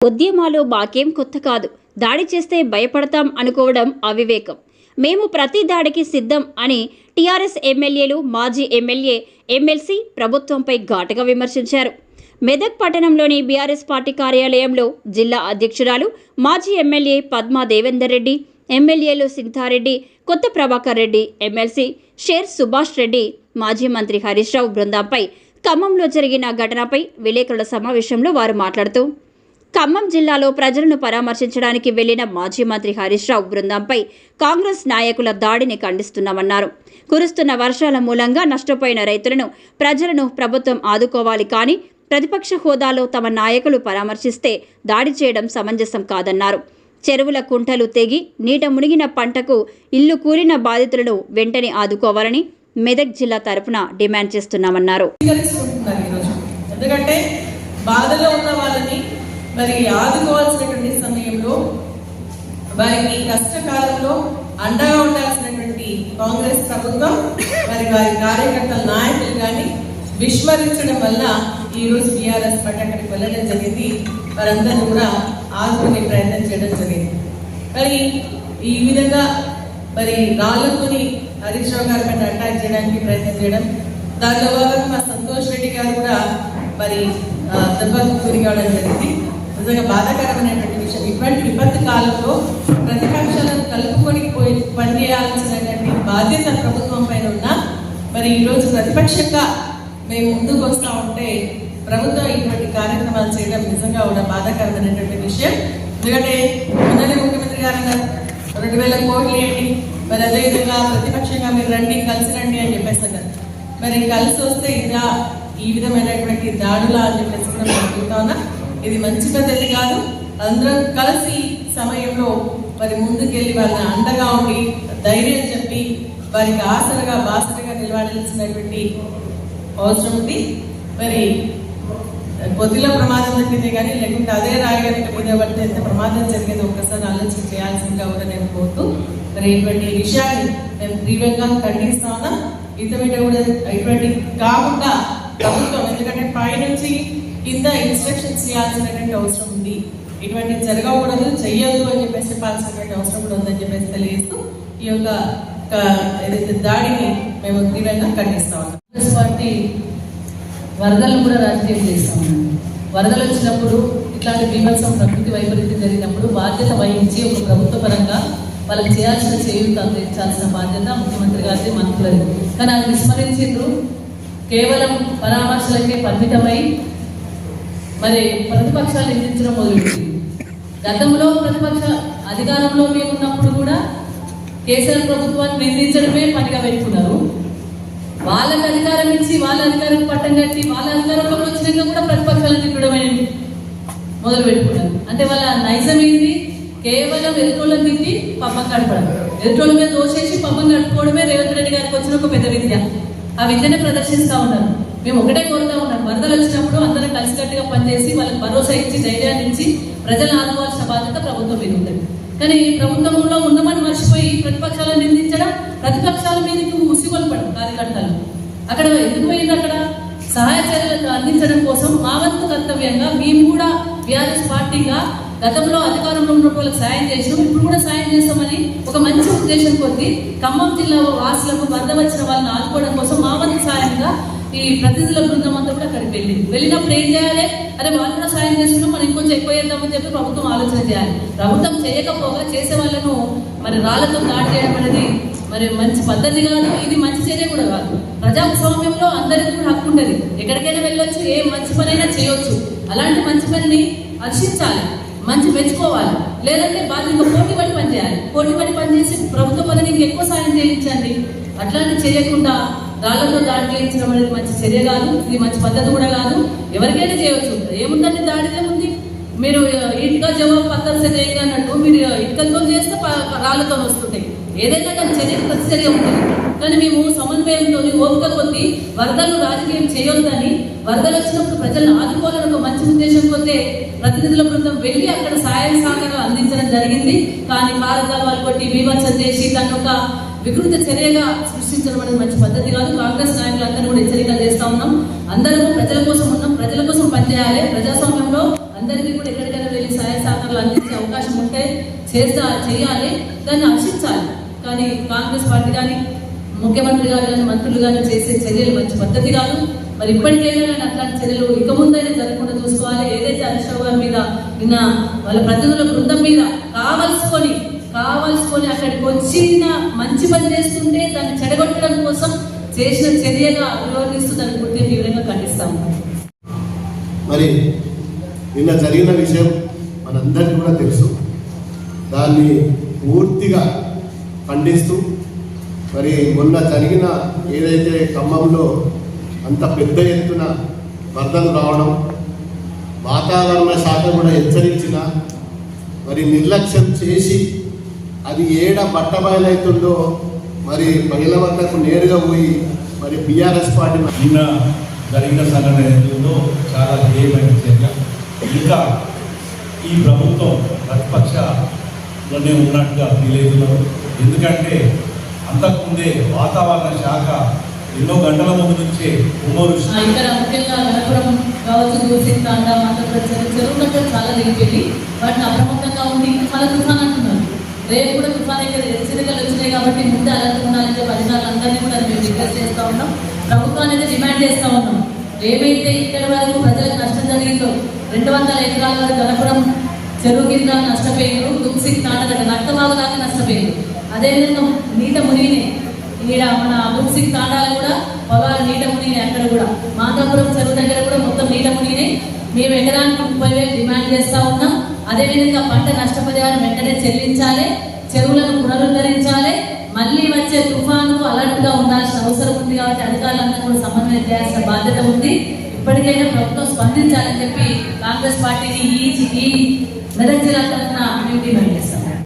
ఉద్యమాలు మాకేం కొత్త కాదు. దాడి చేస్తే భయపడతాం అనుకోవడం అవివేకం. మేము ప్రతి దాడికి సిద్ధం అని టీఆర్ఎస్ ఎమ్మెల్యేలు మాజీ ఎమ్మెల్యే ఎమ్మెల్సీ ప్రభుత్వంపై ఘాటుగా విమర్శించారు. మెదక్ పట్టణంలోని బీఆర్ఎస్ పార్టీ కార్యాలయంలో జిల్లా అధ్యక్షురాలు మాజీ ఎమ్మెల్యే పద్మా దేవేందర్ రెడ్డి ఎమ్మెల్యేలు సింథారెడ్డి కొత్త ప్రభాకర్ రెడ్డి ఎమ్మెల్సీ షేర్ సుభాష్ రెడ్డి మాజీ మంత్రి హరీష్ రావు బృందంపై ఖమ్మంలో జరిగిన ఘటనపై విలేకరుల సమావేశంలో వారు మాట్లాడుతూ ఖమ్మం జిల్లాలో ప్రజలను పరామర్శించడానికి వెళ్ళిన మాజీ మంత్రి హరీష్ రావు బృందంపై కాంగ్రెస్ నాయకుల దాడిని ఖండిస్తున్నామన్నారు. కురుస్తున్న వర్షాల మూలంగా నష్టపోయిన రైతులను ప్రజలను ప్రభుత్వం ఆదుకోవాలి కానీ ప్రతిపక్ష హోదాలో తమ నాయకులు పరామర్శిస్తే దాడి చేయడం సమంజసం కాదన్నారు. చెరువుల కుంటలు తెగి నీట మునిగిన పంటకు ఇల్లు కూలిన బాధితులను వెంటనే ఆదుకోవాలని మెదక్ జిల్లా తరపున డిమాండ్ చేస్తున్నామన్నారు. ఎందుకంటే బాధలో ఉన్న వాళ్ళని మరి ఆదుకోవాల్సినటువంటి సమయంలో వారికి కష్టకాలంలో అండగా ఉండాల్సినటువంటి కాంగ్రెస్ ప్రభుత్వం మరి వారి కార్యకర్తల నాయకులు కానీ విస్మరించడం వల్ల ఈ రోజు బీఆర్ఎస్ పార్టీ అక్కడికి వెళ్ళడం జరిగింది. వారందరూ కూడా ఆదుకునే ప్రయత్నం చేయడం జరిగింది. మరి ఈ విధంగా మరి రాళ్ళతోని హరీష్ రావు గారి పైన అటాక్ చేయడానికి ప్రయత్నం చేయడం దానిలో భాగంగా మా సంతోష్ రెడ్డి గారు కూడా మరి దెబ్బకు గురి కావడం జరిగింది. నిజంగా బాధాకరమైనటువంటి విషయం. ఇటువంటి విపత్తు కాలంలో ప్రతిపక్షాలను కలుపుకొని పోయి పనిచేయాల్సినటువంటి బాధ్యత ప్రభుత్వం పైన ఉన్న మరి ఈరోజు ప్రతిపక్షంగా మేము ముందుకు వస్తూ ఉంటే ప్రభుత్వం ఇటువంటి కార్యక్రమాలు చేయడం నిజంగా కూడా బాధాకరమైనటువంటి విషయం. ఎందుకంటే మొన్ననే ముఖ్యమంత్రి గారు రెండు వేల కోట్లు ఏంటి? మరి అదేవిధంగా ప్రతిపక్షంగా మీరు రండి కలిసి రండి అని చెప్పేసి అన్నారు. మరి కలిసి వస్తే ఇలా ఈ విధమైనటువంటి దాడులా అని చెప్పేసి కూడా మేము ఉన్నాం. ఇది మంచి పద్ధతి కాదు. అందరం కలిసి సమయంలో మరి ముందుకెళ్ళి వాళ్ళని అండగా ఉండి ధైర్యం చెప్పి వారికి ఆసరగా బాసరగా నిలబడాల్సినటువంటి అవసరం ఉంది. మరి కొద్దిలో ప్రమాదం జరిగితే కానీ లేకుంటే అదే రాయి కనుక మీద పడితే ఎంత ప్రమాదం జరిగేది ఒక్కసారి ఆలోచన చేయాల్సిందిగా కూడా నేను కోరుతూ మరి ఇటువంటి విషయాన్ని మేము తీవ్రంగా ఖండిస్తా ఉన్నాం. ఇతమిట కూడా ఇటువంటి కాకుండా కింద ఇన్స్ట్రక్షన్స్ ఇవ్వాల్సినటువంటి అవసరం ఉంది. ఇటువంటి జరగకూడదు చెయ్యొద్దు అని చెప్పేసి చెప్పాల్సినటువంటి అవసరం కూడా ఉందని చెప్పేసి తెలియజేస్తూ ఈ యొక్క ఏదైతే దాడిని మేము తీవ్రంగా ఖండిస్తా. ఉన్నాం కాంగ్రెస్ పార్టీ కూడా రాజకీయం చేస్తాం. వరదలు వచ్చినప్పుడు ఇట్లాంటి బీభత్సం ప్రకృతి వైపరీత్యం జరిగినప్పుడు బాధ్యత వహించి ఒక ప్రభుత్వ పరంగా వాళ్ళకి చేయాల్సిన చేయూత అందించాల్సిన బాధ్యత ముఖ్యమంత్రి గారి మంత్రులది కానీ అది విస్మరించిండ్రు. కేవలం పరామర్శలకే పరిమితమై మరి ప్రతిపక్షాలు నిందించడం మొదలుపెట్టింది. గతంలో ప్రతిపక్ష అధికారంలో మేము ఉన్నప్పుడు కూడా కేసీఆర్ ప్రభుత్వాన్ని నిందించడమే పనిగా పెట్టుకున్నారు. వాళ్ళకి అధికారం ఇచ్చి వాళ్ళ అధికారం పట్టం కట్టి వాళ్ళ అధికారంలోకి వచ్చినాక కూడా ప్రతిపక్షాలను తిట్టడమే మొదలు పెట్టుకున్నారు అంటే వాళ్ళ నైజం ఏంటి కేవలం ఎదుటోళ్ళని తిట్టి పబ్బం గడపడం ఎదుటోళ్ళ మీద దోషేసి పబ్బం గడుపుకోవడమే రేవంత్ రెడ్డి గారికి వచ్చిన ఒక పెద్ద విద్య. ఆ విద్యనే ప్రదర్శిస్తూ ఉన్నారు. మేము ఒకటే కోరుతాం. వరదలు వచ్చినప్పుడు అందరం కలిసికట్టుగా పనిచేసి వాళ్ళకి భరోసా ఇచ్చి ధైర్యాన్ని ఇచ్చి ప్రజలను ఆదుకోవాల్సిన బాధ్యత ప్రభుత్వం మీద ఉంటుంది. కానీ ప్రభుత్వంలో ఉన్నమని మర్చిపోయి ప్రతిపక్షాలను నిందించడం ప్రతిపక్షాల మీదకి ఉసిగొల్పడం కార్యకర్తలు అక్కడ ఎందుకు పోయింది అక్కడ? సహాయ చర్యలు అందించడం కోసం మా వంతు కర్తవ్యంగా మేము కూడా బీఆర్ఎస్ పార్టీగా గతంలో అధికారంలో ఉన్న వాళ్ళకి సాయం చేసినాం ఇప్పుడు కూడా సాయం చేస్తామని ఒక మంచి ఉద్దేశం కొద్ది ఖమ్మం జిల్లా వాసులకు వరద వచ్చిన వాళ్ళని ఆదుకోవడం కోసం మా వంతు సాయంగా ఈ ప్రతినిధుల బృందం అంతా కూడా అక్కడికి వెళ్ళింది వెళ్ళినప్పుడు ఏం చేయాలి? అరే వాళ్ళు కూడా సాయం చేసుకున్నాం మనం ఇంకొంచెం ఎక్కువ చేద్దామని చెప్పి ప్రభుత్వం ఆలోచన చేయాలి. ప్రభుత్వం చేయకపోగా చేసే వాళ్ళను మరి రాళ్ళతో దాడి చేయడం అనేది మరి మంచి పద్ధతి కాదు ఇది మంచి చర్య కూడా కాదు. ప్రజాస్వామ్యంలో అందరికీ కూడా హక్కు ఉంటుంది. ఎక్కడికైనా వెళ్ళొచ్చు ఏ మంచి పనైనా చేయొచ్చు. అలాంటి మంచి పనిని హర్షించాలి మంచి మెచ్చుకోవాలి. లేదంటే బాధ్యత పోటీ పడి పనిచేయాలి. పోటీ పడి పనిచేసి ప్రభుత్వ పనిని ఎక్కువ సాయం చేయించండి. అట్లాంటి చేయకుండా రాళ్ళతో దాడి చేయించడం అనేది మంచి చర్య కాదు. ఇది మంచి పద్ధతి కూడా కాదు. ఎవరికైనా చేయవచ్చు ఏముందంటే దాడిదే ఉంది మీరు ఇటుక జవాబు పక్కన చేయండి అన్నట్టు మీరు ఇటుకలతో చేస్తే ప- రాళ్ళతో వస్తుంటాయి. ఏదైనా కానీ చర్య ప్రతి చర్య ఉంటుంది. కానీ మేము సమన్వయంతో ఓపిక కొద్ది వరదలు రాజకీయం చేయొద్దని వరదలు వచ్చినప్పుడు ప్రజలను ఆదుకోవాలని ఒక మంచి ఉద్దేశం కొద్దే ప్రతినిధుల బృందం వెళ్ళి అక్కడ సాయం సహకారం అందించడం జరిగింది. కానీ కారకాలు కొట్టి బీభత్సం చేసి తను ఒక వికృత చర్యగా సృష్టించడం అనేది మంచి పద్ధతి కాదు. కాంగ్రెస్ నాయకులందరూ కూడా హెచ్చరిక చేస్తా ఉన్నాం. అందరూ ప్రజల కోసం ఉన్నాం. ప్రజల కోసం పనిచేయాలి. ప్రజాస్వామ్యంలో అందరికీ కూడా ఎక్కడికైనా వెళ్ళి సేవలు అందించే అవకాశం ఉంటే చేస్తా చేయాలి. దాన్ని రక్షించాలి కానీ కాంగ్రెస్ పార్టీ కానీ ముఖ్యమంత్రి గారు కానీ మంత్రులు కానీ చేసే చర్యలు మంచి పద్ధతి కాదు. మరి ఇప్పటికైనా కానీ అట్లాంటి చర్యలు ఇక ముందైనా జరగకుండా చూసుకోవాలి. ఏదైతే హరీష్ గారి మీద నిన్న వాళ్ళ ప్రతినిధుల బృందం మీద కావలసుకొని కావలసుకొని అక్కడికి వచ్చిన మంచి పని చేస్తుంటే దాన్ని చెడగొట్టడం కోసం చేసిన చర్యగా అభివర్ణిస్తూ దాన్ని గుర్తి తీవ్రంగా ఖండిస్తాము మరి నిన్న జరిగిన విషయం మనందరికీ కూడా తెలుసు. దాన్ని పూర్తిగా ఖండిస్తూ మరి మొన్న జరిగిన ఏదైతే ఖమ్మంలో అంత పెద్ద ఎత్తున వరదలు రావడం వాతావరణ శాఖ కూడా హెచ్చరించిన మరి నిర్లక్ష్యం చేసి అది ఏడ బట్టబయలవుతుందో మరి మహిళ వద్దకు నేరుగా పోయి మరి బీఆర్ఎస్ పార్టీ నిన్న జరిగిన సంఘటన ఏదో చాలా హేయమైన చర్య. ఇంకా ఈ ప్రభుత్వం ప్రతిపక్షలోనే ఉన్నట్టుగా ఫీల్ అవుతున్నారు. ఎందుకంటే అంతకుముందే వాతావరణ శాఖ ఎన్నో గంటల ముందు నుంచే ఉమ్మరు ఇక్కడ ముఖ్యంగా గణపురం కావచ్చు మంత్రప్రచారం చెరువు దగ్గర చాలా వాటిని అప్రమత్తంగా ఉండి చాలా తుఫాన్ అంటున్నారు రేపు కూడా తుఫాన్ అయితే హెచ్చరికలు వచ్చినాయి కాబట్టి ముందే అలర్ట్ ఉండాలని చెప్పి అధికారులందరినీ కూడా మేము రిక్వెస్ట్ చేస్తూ ఉన్నాం. ప్రభుత్వాన్ని అయితే డిమాండ్ చేస్తూ ఉన్నాం. ఏమైతే ఇక్కడ వరకు ప్రజలకు నష్టం జరిగిందో రెండు వందల ఎకరాల వరకు గణపురం చెరువు కింద నష్టపోయారు దుక్సిక్ తాండ దగ్గర నక్కబాగు దాకా నష్టపోయారు అదేవిధంగా నీట మునిగిని ఈడ మన బుక్సింగ్ తాండాలు కూడా పొలాలు నీట మునిగినాయి అక్కడ కూడా. మాతాపురం చెరువు దగ్గర కూడా మొత్తం నీట మునిగినాయి మేము ఎకరానికి ముప్పై వేలు డిమాండ్ చేస్తూ ఉన్నాం. అదేవిధంగా పంట నష్టపరిహారం వెంటనే చెల్లించాలి చెరువులను పునరుద్ధరించాలి మళ్ళీ వచ్చే తుఫాను అలర్ట్గా ఉండాల్సిన అవసరం ఉంది కాబట్టి అధికారులందరూ కూడా సమన్వయం చేయాల్సిన బాధ్యత ఉంది. ఇప్పటికైనా ప్రభుత్వం స్పందించాలని చెప్పి కాంగ్రెస్ పార్టీని ఈ మెదక్ జిల్లా తరఫున మేము